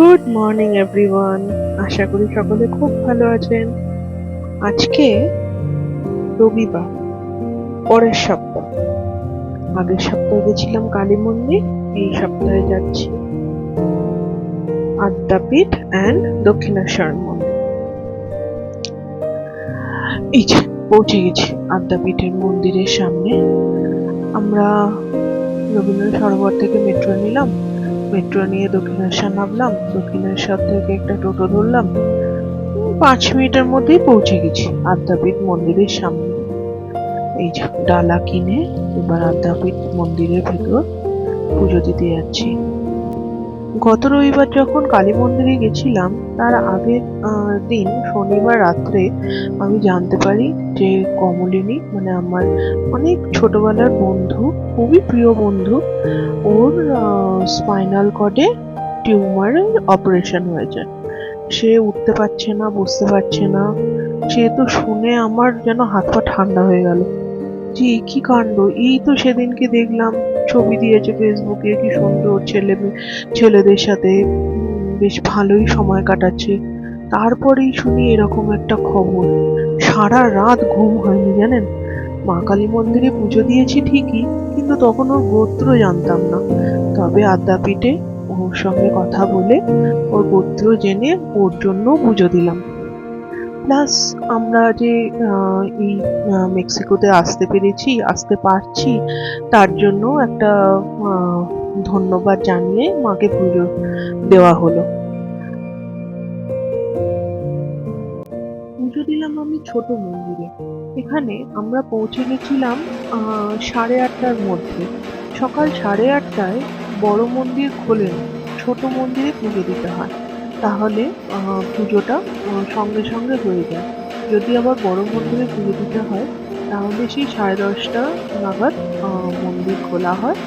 Good morning everyone আশা করি সকলে খুব ভালো আছেন। আজকে রবিবার, পরের সপ্তাহ। আগের সপ্তাহে গেছিলাম কালী মন্দির, এই সপ্তাহে যাচ্ছি আদ্যাপীঠ অ্যান্ড দক্ষিণেশ্বর মন্দির। এই পৌঁছে গেছি আদ্যাপীঠের মন্দিরের সামনে। আমরা রবীন্দ্র সরোবর থেকে মেট্রো নিলাম। মেট্রো নিয়ে দক্ষিণেশ্বর নামলাম, দক্ষিণেশ্বর থেকে একটা টোটো ধরলাম পাঁচ মিনিটের মধ্যেই পৌঁছে গেছি আদ্যাপীঠ মন্দিরের সামনে। এই ডালা কিনে এবার আদ্যাপীঠ মন্দিরের ভেতর পুজো দিতে যাচ্ছি। গত রবিবার যখন কালী মন্দিরে গেছিলাম, তার আগের দিন শনিবার রাত্রে আমি জানতে পারি যে কমলিনী মানে আমার অনেক ছোটবেলার বন্ধু, খুবই প্রিয় বন্ধু, ওর স্পাইনাল কর্ডে টিউমারের অপারেশন হয়েছে। সে উঠতে পারছে না, বসতে পারছে না। সে তো শুনে আমার যেন হাত পা ঠান্ডা হয়ে গেল। যে কি কাণ্ড? এই তো সেদিনকে দেখলাম। ছবি দিয়েছে ফেসবুকে কি সুন্দর ছেলে, ছেলেদের সাথে বেশ ভালোই সময় কাটাচ্ছে। তারপরেই শুনি এরকম একটা খবর, সারা রাত ঘুম হয়নি জানেন? মা কালী মন্দিরে পুজো দিয়েছি ঠিকই, কিন্তু তখন ওর গোত্র জানতাম না। তবে আদ্যাপীঠে ওর সঙ্গে কথা বলে ওর গোত্র জেনে ওর জন্য পুজো দিলাম। প্লাস আমরা যে এই মেক্সিকোতে আসতে পেরেছি, আসতে পারছি, তার জন্য একটা ধন্যবাদ জানিয়ে মাকে পুজো দেওয়া হলো। পুজো দিলাম আমি ছোট মন্দিরে। এখানে আমরা পৌঁছে গেছিলাম সাড়ে আটটার মধ্যে। সকাল সাড়ে আটটায় বড় মন্দির খোলেন, ছোট মন্দিরে পুজো দিতে হয়। তাহলে পুজোটা সঙ্গে সঙ্গে হয়ে যায়। যদি আবার বড় মন্দিরে পুজো দিতে হয়, তাহলে সেই সাড়ে দশটা নাগাদ মন্দির খোলা হয়,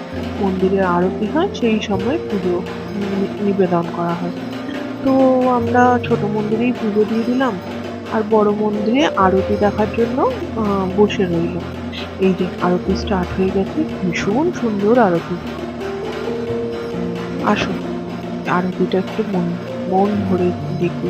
মন্দিরে আরতি হয়, সেই সময় পুজো নিবেদন করা হয়। তো আমরা ছোট মন্দিরেই পুজো দিয়ে দিলাম, আর বড় মন্দিরে আরতি দেখার জন্য বসে রইলাম এই যে আরতি স্টার্ট হয়ে গেছে, ভীষণ সুন্দর আরতি। আসুন, আরতিটা একটু মন মন ভরে দেখি।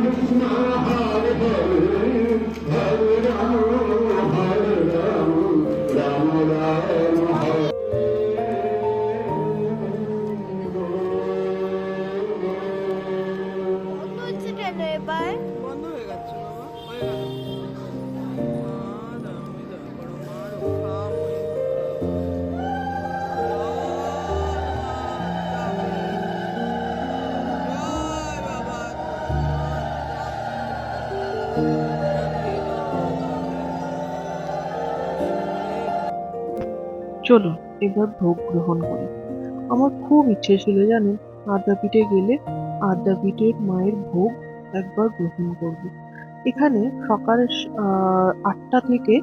বলছে বন্ধ হয়ে বাবা হয়ে গেল। চলো এবার ভোগ গ্রহণ করি। আমার খুব ইচ্ছে ছিল জানেন আদ্যাপীঠে গেলে আদ্যাপীঠের মায়ের ভোগ একবার গ্রহণ করব। এখানে সকাল আটটা থেকে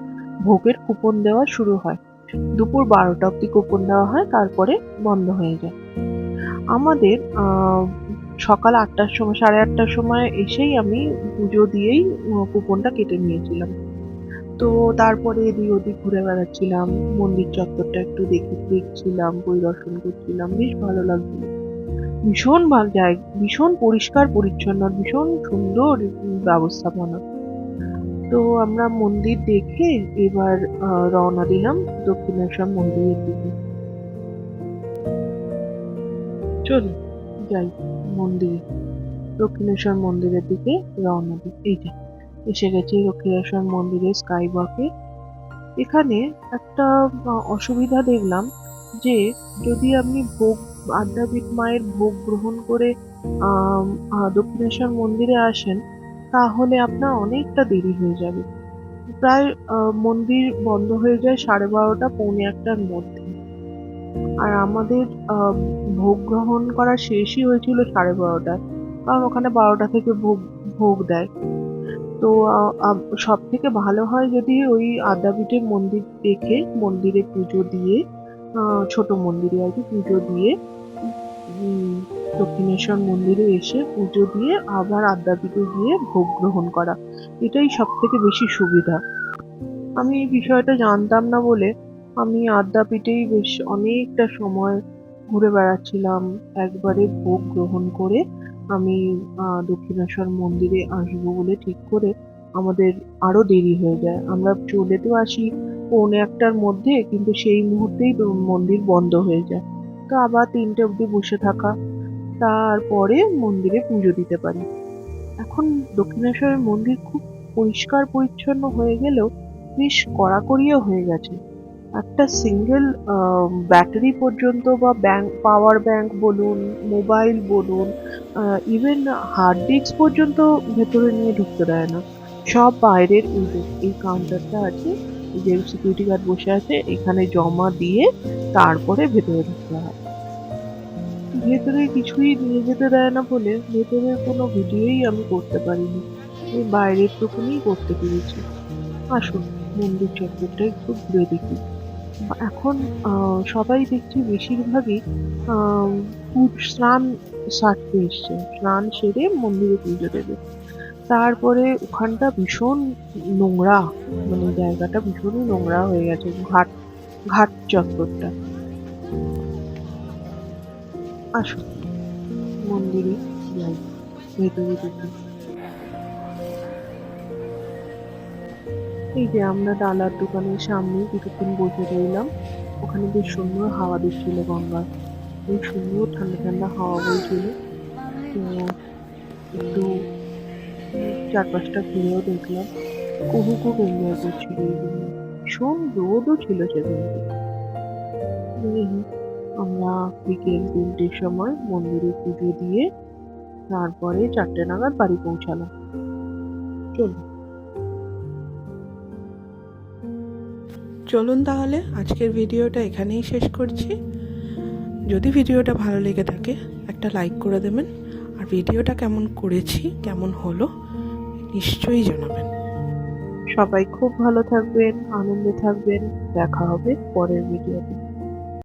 ভোগের কুপন দেওয়া শুরু হয়। দুপুর বারোটা অব্দি কুপন দেওয়া হয়, তারপরে বন্ধ হয়ে যায়। আমাদের সকাল আটটার সময়, সাড়ে আটটার সময় এসেই আমি পুজো দিয়েই কুপনটা কেটে নিয়েছিলাম। তো তারপরে এদিক ওদিক ঘুরে বেড়াচ্ছিলাম, মন্দির চত্বরটা একটু দেখে দেখছিলাম, পরিদর্শন করছিলাম, বেশ ভালো লাগছিল। ভীষণ ভালো জায়গা ভীষণ পরিষ্কার, পরিচ্ছন্ন, ভীষণ সুন্দর ব্যবস্থাপনা। তো আমরা মন্দির দেখে এবার রওনা দিলাম দক্ষিণেশ্বর মন্দিরের দিকে। চলো যাই মন্দিরে, দক্ষিণেশ্বর মন্দিরের দিকে রওনা দিই। এই যে, এসে গেছি দক্ষিণেশ্বর মন্দিরের স্কাই ওয়াকে এখানে একটা অসুবিধা দেখলাম যে যদি আপনি ভোগ আদ্যাপীঠ মায়ের ভোগ গ্রহণ করে দক্ষিণেশ্বর মন্দিরে আসেন, তাহলে আপনার অনেকটা দেরি হয়ে যাবে। প্রায় মন্দির বন্ধ হয়ে যায় সাড়ে বারোটা, পৌনে একটার মধ্যে। আর আমাদের ভোগ গ্রহণ করা শেষই হয়েছিল সাড়ে বারোটায় কারণ ওখানে বারোটা থেকে ভোগ ভোগ দেয়। তো সব থেকে ভালো হয় যদি ওই আদ্যাপীঠের মন্দির দেখে মন্দিরে পুজো দিয়ে ছোট মন্দিরে আর কি পুজো দিয়ে দক্ষিণেশ্বর মন্দিরে এসে পুজো দিয়ে আবার আদ্যাপীঠে গিয়ে ভোগ গ্রহণ করা। এটাই সব থেকে বেশি সুবিধা। আমি এই বিষয়টা জানতাম না বলে আমি আদ্যাপীঠেই বেশ অনেকটা সময় ঘুরে বেড়াচ্ছিলাম। একবারে ভোগ গ্রহণ করে আমি দক্ষিণেশ্বর মন্দিরে আসব বলে ঠিক করে আমাদের আরও দেরি হয়ে যায়। আমরা চলে তো আসি পৌনে একটার মধ্যে কিন্তু সেই মুহূর্তেই মন্দির বন্ধ হয়ে যায়। তো আবার তিনটে অবধি বসে থাকা, তারপরে মন্দিরে পুজো দিতে পারি। এখন দক্ষিণেশ্বরের মন্দির খুব পরিষ্কার পরিচ্ছন্ন হয়ে গেলেও বেশ কড়াকড়িও হয়ে গেছে। একটা সিঙ্গেল ব্যাটারি পর্যন্ত বা ব্যাংক পাওয়ার ব্যাংক বলুন মোবাইল বলুন ইভেন হার্ড ডিস্ক পর্যন্ত ভেতরে নিয়ে ঢুকতে দেয় না। সব বাইরের এই কাউন্টারটা আছে যে সিকিউরিটি গার্ড বসে আছে, এখানে জমা দিয়ে তারপরে ভেতরে ঢুকতে হয়। ভেতরে কিছুই নিয়ে যেতে দেয় না বলে ভেতরে কোনো ভিডিওই আমি করতে পারিনি। আমি বাইরের টুকুনি করতে পেরেছি। আসুন, মন্দির চত্বরটা একটু ঘুরে দেখি। এখন সবাই দেখছি বেশিরভাগই স্নান সারতে এসছে। স্নান সেরে মন্দিরে পুজো দেবে। তারপরে ওখানটা ভীষণ নোংরা মানে জায়গাটা ভীষণই নোংরা হয়ে গেছে, ঘাট ঘাট চত্বরটা। আসুন মন্দিরে যাই, ভেতরে দেখি। এই যে আমরা ডালার দোকানের সামনে কিছুক্ষণ বসে রইলাম। ওখানে বেশ সুন্দর হাওয়া দিচ্ছিল গঙ্গার। বেশ সুন্দর ঠান্ডা ঠান্ডা হাওয়া বইছিল। তো একটু চারপাশটা ঘুরেও দেখলাম, কুহু খুব এনজয় করছিল ভীষণ রোদও ছিল সেদিনকে আমরা বিকেল তিনটের সময় মন্দিরে পুজো দিয়ে তারপরে চারটে নাগাদ বাড়ি পৌঁছালাম। চলুন। চলুন তাহলে, আজকের ভিডিওটা এখানেই শেষ করছি। যদি ভিডিওটা ভালো লেগে থাকে, একটা লাইক করে দেবেন। আর ভিডিওটা কেমন করেছি, কেমন হলো নিশ্চয়ই জানাবেন। সবাই খুব ভালো থাকবেন আনন্দে থাকবেন। দেখা হবে পরের ভিডিওতে